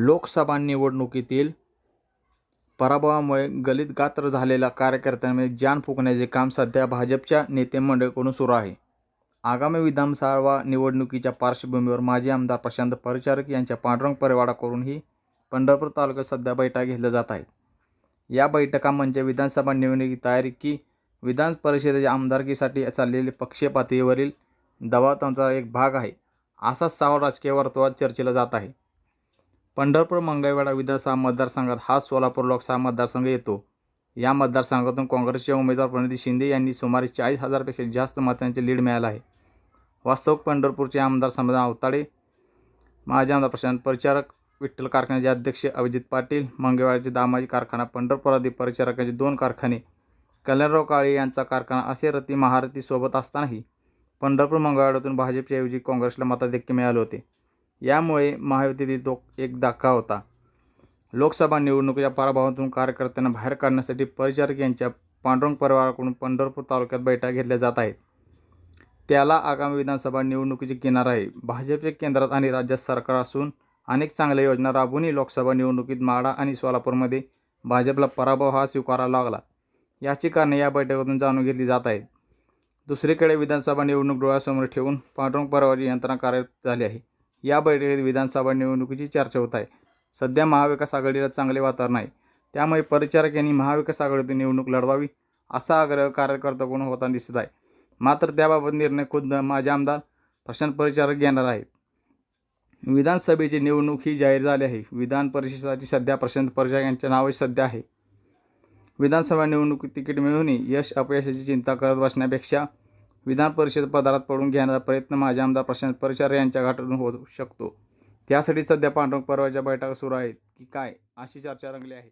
लोकसभा निवडणुकीतील पराभवामुळे गलित गात्र झालेल्या कार्यकर्त्यांमध्ये जान फुकण्याचे काम सध्या भाजपच्या नेतेमंडळकडून सुरू आहे. आगामी विधानसभा निवडणुकीच्या पार्श्वभूमीवर माजी आमदार प्रशांत परिचारक यांच्या पांडुरंग परिवाराकडूनही पंढरपूर तालुक्यात सध्या बैठका घेतल्या जात आहेत. या बैठका म्हणजे विधानसभा निवडणुकी तयारी की विधान परिषदेच्या आमदारकीसाठी चाललेले पक्षीय पातळीवरील दबावाचा एक भाग आहे असा सावळ राजकीय वर्तुळात चर्चेला जात आहे. पंढरपूर मंगळवेढा विधानसभा मतदारसंघात हा सोलापूर लोकसभा मतदारसंघ येतो. या मतदारसंघातून काँग्रेसचे उमेदवार प्रणिती शिंदे यांनी सुमारे चाळीस हजारपेक्षा जास्त मतांचे लीड मिळालं आहे. वास्तव पंढरपूरचे आमदार समाधान अवताडे माजी आमदार प्रशांत परिचारक विठ्ठल कारखान्याचे अध्यक्ष अभिजित पाटील मंगळवेढ्याचे दामाजी कारखाना पंढरपूर आदी परिचारकांचे दोन कारखाने कल्याणराव काळे यांचा कारखाना असे रती महारथी सोबत असतानाही पंढरपूर मंगळवेढ्यातून भाजपच्याऐवजी काँग्रेसला मताधिक्य मिळाले होते. यामुळे महायुतीतील तो एक धक्का होता. लोकसभा निवडणुकीच्या पराभवातून कार्यकर्त्यांना बाहेर काढण्यासाठी परिचारक यांच्या पांडुरंग परिवाराकडून पंढरपूर तालुक्यात बैठका घेतल्या जात आहेत. त्याला आगामी विधानसभा निवडणुकीची किनार आहे. भाजपचे केंद्रात आणि राज्यात सरकार असून अनेक चांगल्या योजना राबूनही लोकसभा निवडणुकीत माडा आणि सोलापूरमध्ये भाजपला पराभव हा स्वीकारावा लागला. याची कारणे या बैठकीतून जाणून घेतली जात आहेत. दुसरीकडे विधानसभा निवडणूक डोळ्यासमोर ठेवून पांडुरंग परिवाराची यंत्रणा कार्यरत झाली आहे. या बैठकीत विधानसभा निवडणुकीची चर्चा होत आहे. सध्या महाविकास आघाडीला चांगले वातावरण आहे. त्यामुळे परिचारक यांनी महाविकास आघाडीतून निवडणूक लढवावी असा आग्रह कार्यकर्त्याकडून होताना दिसत आहे. मात्र त्याबाबत निर्णय खुद्द माझे आमदार प्रशांत परिचारक घेणार आहेत. विधानसभेची निवडणूक ही जाहीर झाली आहे. विधान परिषदेसाठी सध्या प्रशांत परिचारक यांच्या नावे सध्या आहे. विधानसभा निवडणुकीत तिकीट मिळवूनही यश अपयशाची चिंता करत बसण्यापेक्षा विधान परिषद पदार्थ पडून घेण्याचा प्रयत्न माझे आमदार प्रशांत परिचार यांच्या घाटातून होऊ शकतो. त्यासाठी सध्या पांडुरंग परवाच्या बैठका सुरू आहेत. की काय? अशी चर्चा रंगली आहे.